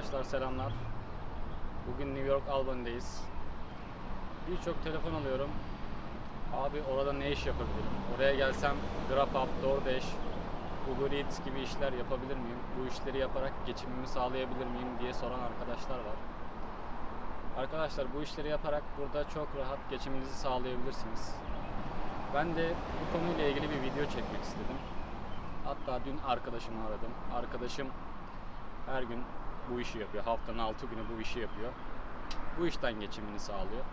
Arkadaşlar selamlar. Bugün New York Albany'deyiz. Birçok telefon alıyorum. Abi orada ne iş yapabilirim? Oraya gelsem GrabHub, DoorDash, Uber Eats gibi işler yapabilir miyim? Bu işleri yaparak geçimimi sağlayabilir miyim diye soran arkadaşlar var. Arkadaşlar bu işleri yaparak burada çok rahat geçiminizi sağlayabilirsiniz. Ben de bu konuyla ilgili bir video çekmek istedim. Hatta dün arkadaşımı aradım. Arkadaşım her gün bu işi yapıyor. Haftanın 6 günü bu işi yapıyor. Bu işten geçimini sağlıyor.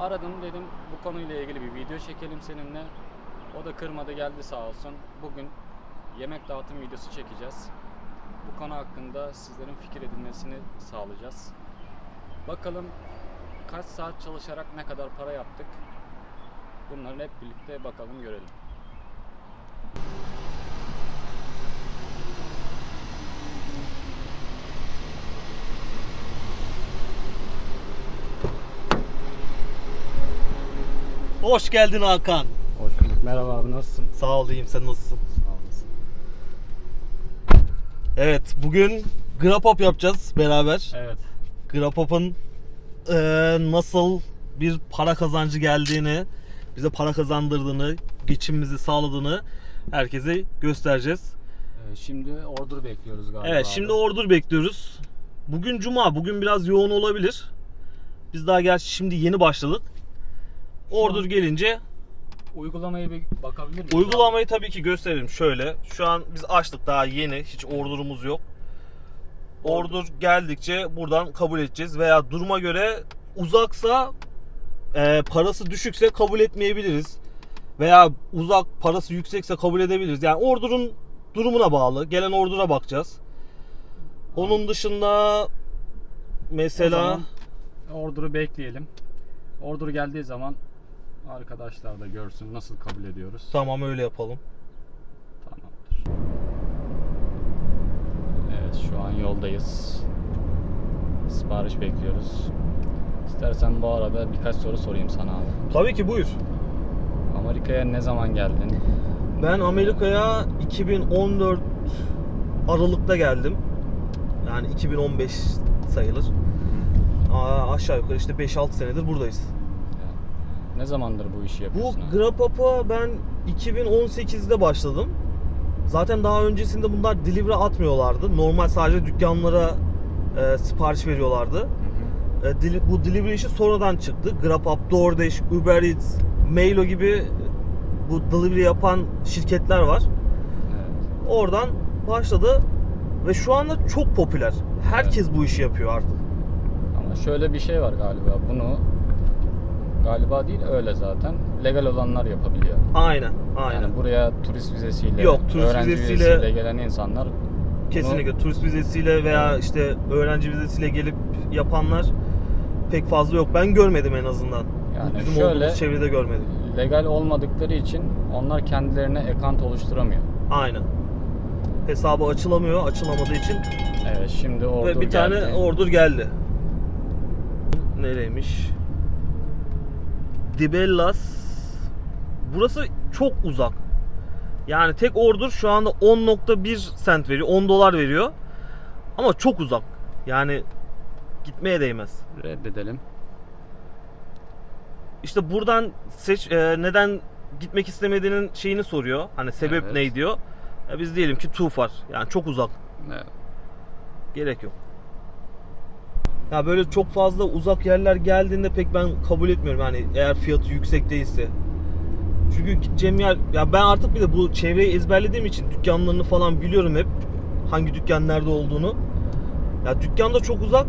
Aradım dedim bu konuyla ilgili bir video çekelim seninle. O da kırmadı geldi sağ olsun. Bugün yemek dağıtım videosu çekeceğiz. Bu konu hakkında sizlerin fikir edinmesini sağlayacağız. Bakalım kaç saat çalışarak ne kadar para yaptık. Bunların hep birlikte bakalım görelim. Hoş geldin Hakan. Hoş bulduk. Merhaba abi nasılsın? Sağ ol diyeyim sen nasılsın? Sağ olasın. Evet bugün Grapop yapacağız beraber. Evet. Grapop'un eee, nasıl bir para kazancı geldiğini, bize para kazandırdığını, geçimimizi sağladığını herkese göstereceğiz. Ee, Şimdi order bekliyoruz galiba. Evet abi. şimdi order bekliyoruz. Bugün cuma, bugün biraz yoğun olabilir. Biz daha gerçi şimdi yeni başladık. Order gelince uygulamayı bir bakabilir miyiz? Uygulamayı tabii ki gösterelim şöyle. Şu an biz açtık daha yeni. Hiç order'ımız yok. Order geldikçe buradan kabul edeceğiz veya duruma göre uzaksa e, parası düşükse kabul etmeyebiliriz. Veya uzak parası yüksekse kabul edebiliriz. Yani order'ın durumuna bağlı. Gelen order'a bakacağız. Onun dışında mesela order'ı bekleyelim. Order geldiği zaman arkadaşlar da görsün nasıl kabul ediyoruz. tamam öyle yapalım. Tamamdır. Evet şu an yoldayız. Sipariş bekliyoruz. İstersen bu arada birkaç soru sorayım sana abi. Tabii ki buyur. Amerika'ya ne zaman geldin? Ben Amerika'ya 2014 Aralık'ta geldim. Yani 2015 sayılır. Aa, aşağı yukarı işte 5-6 senedir buradayız. Ne zamandır bu işi Bu yapıyorsun? abi? Grapup'a ben 2018'de başladım. Zaten daha öncesinde bunlar delivery atmıyorlardı. Normal sadece dükkanlara e, sipariş veriyorlardı. Hı hı. E, deli- bu delivery işi sonradan çıktı. GrabHub, DoorDash, Uber Eats, Mailo gibi bu delivery yapan şirketler var. Evet. Oradan başladı ve şu anda çok popüler. Herkes bu işi yapıyor artık. Ama şöyle bir şey var galiba. Bunu galiba değil öyle zaten. Legal olanlar yapabiliyor. Aynen, aynen. Yani buraya turist vizesiyle, Yok, turist öğrenci vizesiyle- vizesiyle gelen insanlar Kesinlikle turist vizesiyle veya işte öğrenci vizesiyle gelip yapanlar pek fazla yok. Ben görmedim en azından. Yani Bizim şöyle- çevrede görmedim. legal olmadıkları için onlar kendilerine account oluşturamıyor. Aynen. Hesabı açılamıyor, açılamadığı için Evet şimdi order ve bir tane geldi. order geldi. Nereymiş? Dibellas. Burası çok uzak. Yani tek order şu anda 10.1 sent veriyor. 10 dolar veriyor. Ama çok uzak. Yani gitmeye değmez. reddedelim. İşte buradan seç e, neden gitmek istemediğinin şeyini soruyor. Hani sebep Evet. ne diyor. E, biz diyelim ki too far. Yani çok uzak. Evet. Gerek yok. Ya böyle çok fazla uzak yerler geldiğinde pek ben kabul etmiyorum yani eğer fiyatı yüksek değilse. Çünkü gideceğim yer ya ben artık bir de bu çevreyi ezberlediğim için dükkanlarını falan biliyorum hep. Hangi dükkan nerede olduğunu. Ya dükkan da çok uzak.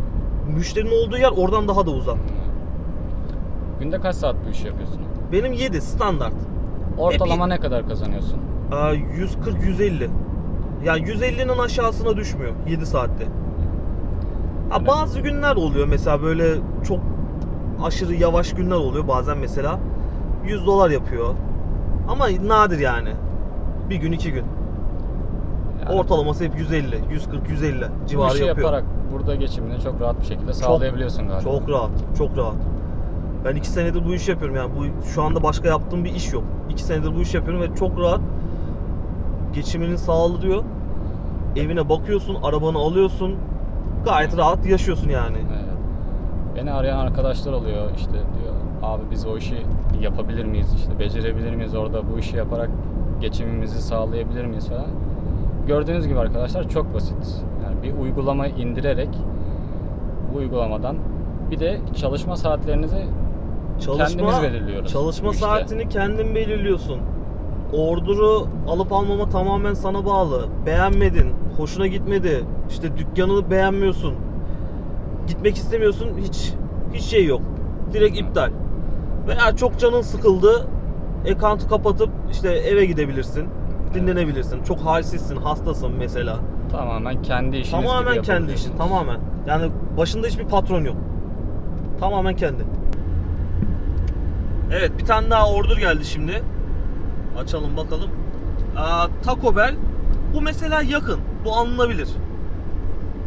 Müşterinin olduğu yer oradan daha da uzak. Günde kaç saat bu işi yapıyorsun? Benim 7 standart. Ortalama ne kadar kazanıyorsun? Aa, 140 150. Yani 150'nin aşağısına düşmüyor 7 saatte. Ha, bazı günler oluyor mesela böyle çok aşırı yavaş günler oluyor bazen mesela 100 dolar yapıyor. Ama nadir yani. Bir gün iki gün. Yani Ortalaması hep 150, 140, 150 bu civarı işi yapıyor. yaparak burada geçimini çok rahat bir şekilde sağlayabiliyorsun galiba. Çok rahat, çok rahat. Ben iki senedir bu işi yapıyorum yani bu şu anda başka yaptığım bir iş yok. İki senedir bu işi yapıyorum ve çok rahat geçimini sağlıyor. Evine bakıyorsun, arabanı alıyorsun, gayet rahat yaşıyorsun yani. Evet. Beni arayan arkadaşlar oluyor işte diyor abi biz o işi yapabilir miyiz işte becerebilir miyiz orada bu işi yaparak geçimimizi sağlayabilir miyiz falan. Gördüğünüz gibi arkadaşlar çok basit. Yani bir uygulama indirerek bu uygulamadan bir de çalışma saatlerinizi kendimiz belirliyoruz. Çalışma işte. saatini kendin belirliyorsun. Orduru alıp almama tamamen sana bağlı. Beğenmedin, hoşuna gitmedi. İşte dükkanını beğenmiyorsun. Gitmek istemiyorsun. Hiç hiç şey yok. Direkt iptal. Veya çok canın sıkıldı. Account'u kapatıp işte eve gidebilirsin. Dinlenebilirsin. Çok halsizsin, hastasın mesela. Tamamen kendi işiniz gibi Tamamen kendi yapabiliyorsunuz. işin, tamamen. Yani başında hiçbir patron yok. Tamamen kendi. Evet, bir tane daha order geldi şimdi. Açalım bakalım. Aa, Taco Bell. Bu mesela yakın. Bu alınabilir.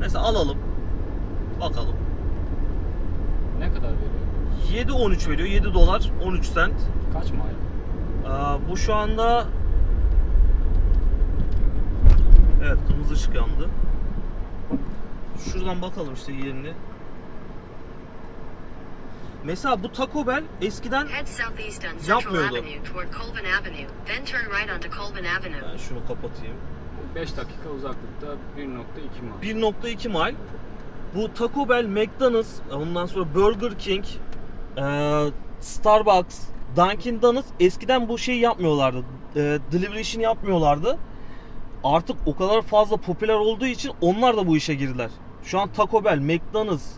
Mesela alalım. Bakalım. Ne kadar veriyor? 7.13 veriyor. 7 dolar 13 sent. Kaç ay? Aa, bu şu anda Evet kırmızı ışık yandı. Şuradan bakalım işte yerini. Mesela bu Taco Bell eskiden Yapmıyordu. Avenue toward Colvin Avenue, then turn right onto Colvin Avenue. ben şunu kapatayım. 5 dakika uzaklıkta 1.2 mil. 1.2 mile. Bu Taco Bell, McDonald's, ondan sonra Burger King, eee, Starbucks, Dunkin Donuts eskiden bu şeyi yapmıyorlardı. Eee, delivery işini yapmıyorlardı. Artık o kadar fazla popüler olduğu için onlar da bu işe girdiler. Şu an Taco Bell, McDonald's,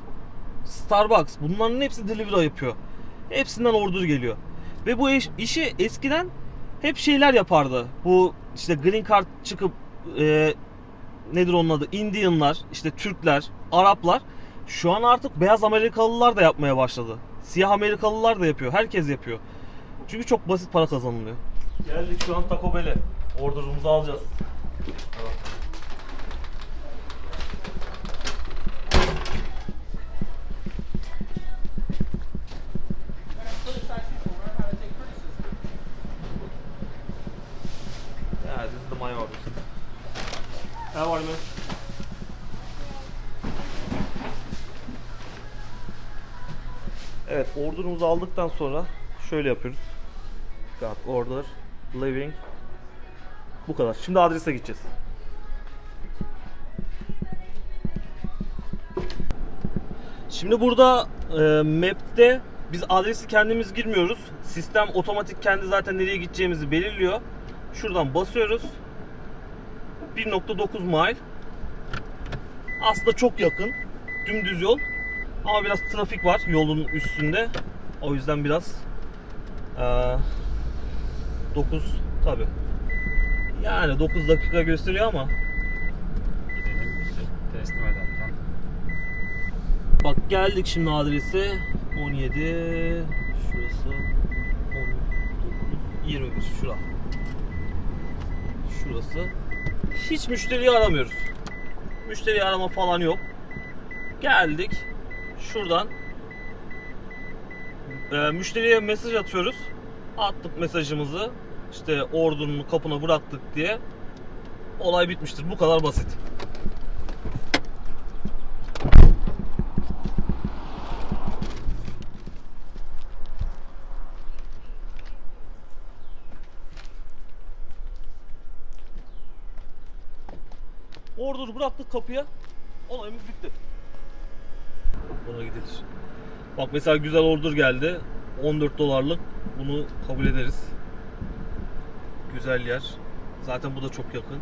Starbucks bunların hepsi delivery yapıyor. Hepsinden order geliyor. Ve bu iş- işi eskiden hep şeyler yapardı. Bu işte green card çıkıp eee nedir onun adı? Indianlar, işte Türkler, Araplar. Şu an artık beyaz Amerikalılar da yapmaya başladı. Siyah Amerikalılar da yapıyor. Herkes yapıyor. Çünkü çok basit para kazanılıyor. Geldik şu an Taco Bell'e. Order'ımızı alacağız. Yeah, this is the my order. How are you? Order'ımızı aldıktan sonra şöyle yapıyoruz. Got order, living. Bu kadar. Şimdi adrese gideceğiz. Şimdi burada e, map'te biz adresi kendimiz girmiyoruz. Sistem otomatik kendi zaten nereye gideceğimizi belirliyor. Şuradan basıyoruz. 1.9 mile. Aslında çok yakın. Dümdüz yol. Ama biraz trafik var yolun üstünde. O yüzden biraz eee 9 tabi. Yani 9 dakika gösteriyor ama Gidelim te- teslim ederken. Bak geldik şimdi adrese 17 şurası 19 21 şura. Şurası. Hiç müşteriyi aramıyoruz. Müşteri arama falan yok. Geldik. Şuradan e, müşteriye mesaj atıyoruz. Attık mesajımızı. İşte ordunun kapına bıraktık diye. Olay bitmiştir. Bu kadar basit. Order'ı bıraktık kapıya. Olayımız bitti. Buna gidilir. Bak mesela güzel order geldi. 14 dolarlık. Bunu kabul ederiz. Güzel yer. Zaten bu da çok yakın.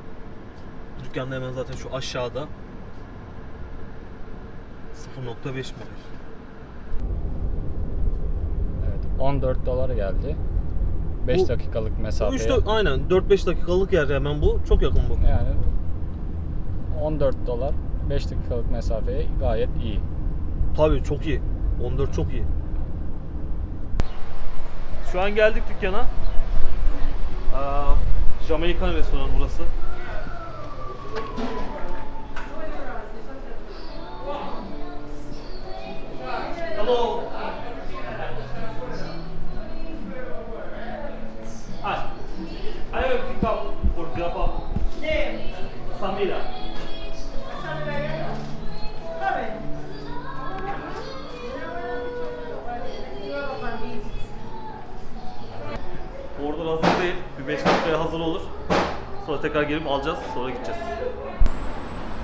Dükkan da hemen zaten şu aşağıda. 0.5 mil. Evet 14 dolar geldi. 5 Bu- dakikalık Bu mesafeye. işte aynen 4-5 dakikalık yer hemen bu. Çok yakın bu. Yani 14 dolar 5 dakikalık mesafeye gayet iyi. Tabii çok iyi. 14 çok iyi. Şu an geldik dükkana. Aa, Jamaikan restoran burası. Hello. Hi. I have a pickup for up. Yeah. Samira. Tekrar gelip alacağız sonra gideceğiz.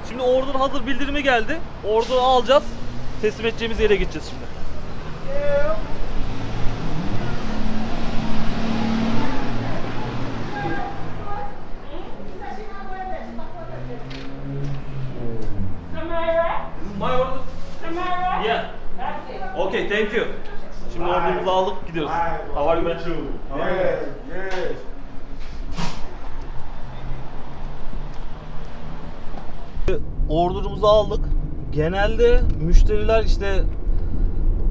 Şimdi order hazır bildirimi geldi. Order'ı alacağız. Teslim edeceğimiz yere gideceğiz şimdi. My order. Yeah. Okay, thank you. Şimdi order'ımızı aldık gidiyoruz. How are you Order'ımızı aldık. Genelde müşteriler işte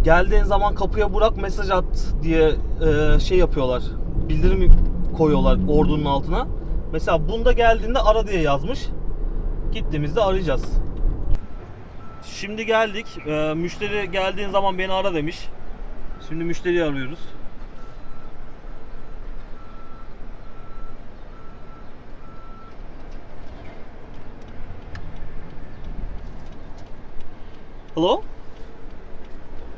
geldiğin zaman kapıya bırak mesaj at diye e, şey yapıyorlar. Bildirim koyuyorlar ordunun altına. Mesela bunda geldiğinde ara diye yazmış. Gittiğimizde arayacağız. Şimdi geldik. E, müşteri geldiğin zaman beni ara demiş. Şimdi müşteriyi arıyoruz. Hello?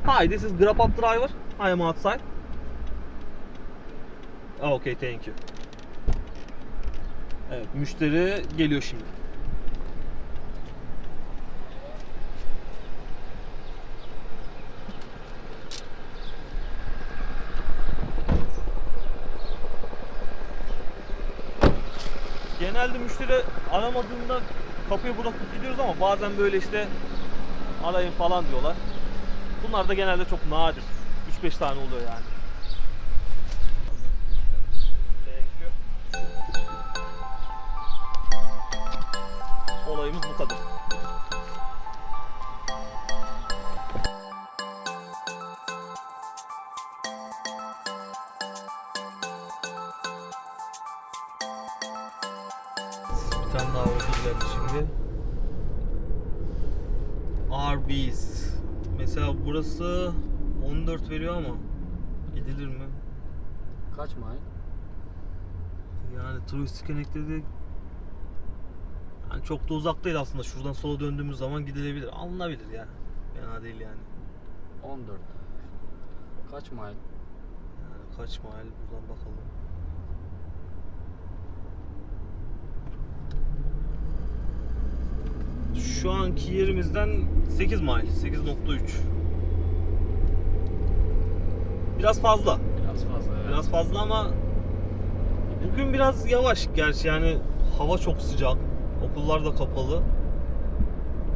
Hi, this is Grab Up driver. I am outside. Ah, Okay, thank you. Evet, müşteri geliyor şimdi. Genelde müşteri aramadığında kapıyı bırakıp gidiyoruz ama bazen böyle işte arayın falan diyorlar. Bunlar da genelde çok nadir. 3-5 tane oluyor yani. Olayımız bu kadar. Burası 14 veriyor ama gidilir mi? Kaç mile? Yani turistik enekledi yani çok da uzak değil aslında. Şuradan sola döndüğümüz zaman gidilebilir. Alınabilir ya. Fena değil yani. 14. Kaç mile? Yani kaç mile buradan bakalım. Şu anki yerimizden 8 mile, 8.3. Biraz fazla. Biraz fazla evet. Biraz fazla ama bugün biraz yavaş gerçi yani hava çok sıcak. Okullar da kapalı.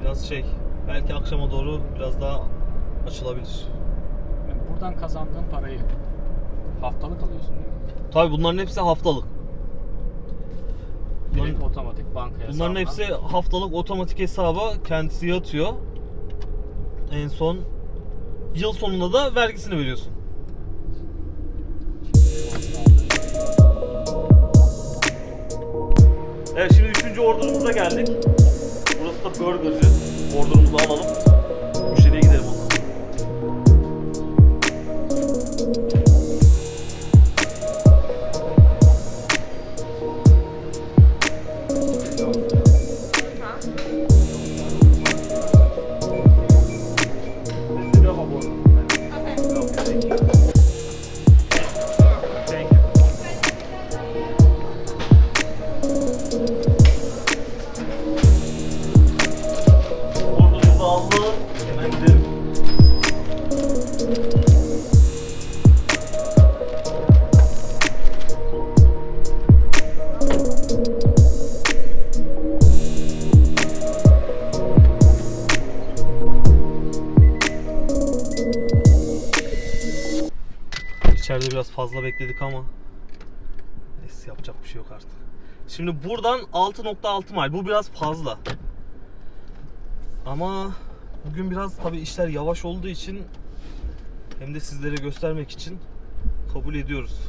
Biraz şey belki akşama doğru biraz daha açılabilir. Yani buradan kazandığın parayı haftalık alıyorsun değil mi? Tabi bunların hepsi haftalık. Direkt Bunların, otomatik bankaya bunların hepsi haftalık otomatik hesaba kendisi yatıyor. En son yıl sonunda da vergisini veriyorsun. Evet şimdi üçüncü ordurumuza geldik. Burası da burgerci. Ordurumuzu alalım. Müşteriye fazla bekledik ama neyse yapacak bir şey yok artık. Şimdi buradan 6.6 mile. Bu biraz fazla. Ama bugün biraz tabi işler yavaş olduğu için hem de sizlere göstermek için kabul ediyoruz.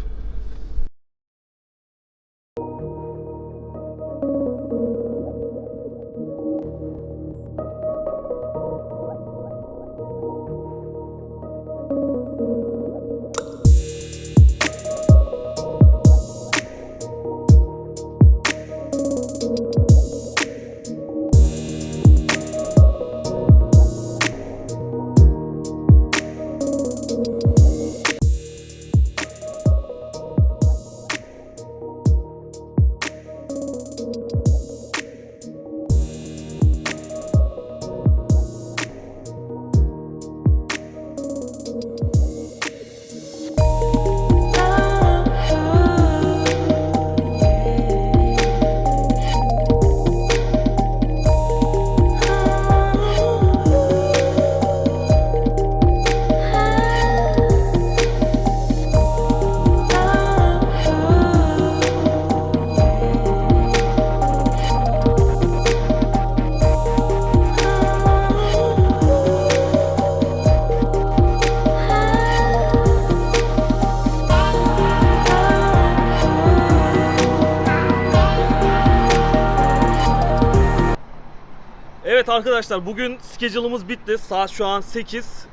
Arkadaşlar bugün schedule'ımız bitti. Saat şu an 8.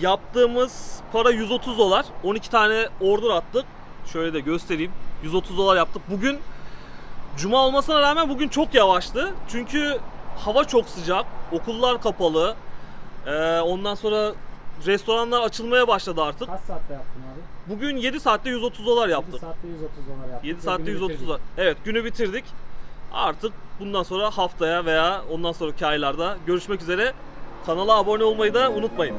Yaptığımız para 130 dolar. 12 tane order attık. Şöyle de göstereyim. 130 dolar yaptık. Bugün Cuma olmasına rağmen bugün çok yavaştı. Çünkü hava çok sıcak. Okullar kapalı. Ee, ondan sonra restoranlar açılmaya başladı artık. Kaç saatte yaptın abi? Bugün 7 saatte 130 dolar 7 yaptık. saatte 130 dolar yaptık. 7 Ve saatte günü 130 bitirdik. dolar. Evet günü bitirdik. Artık bundan sonra haftaya veya ondan sonraki aylarda görüşmek üzere. Kanala abone olmayı da unutmayın.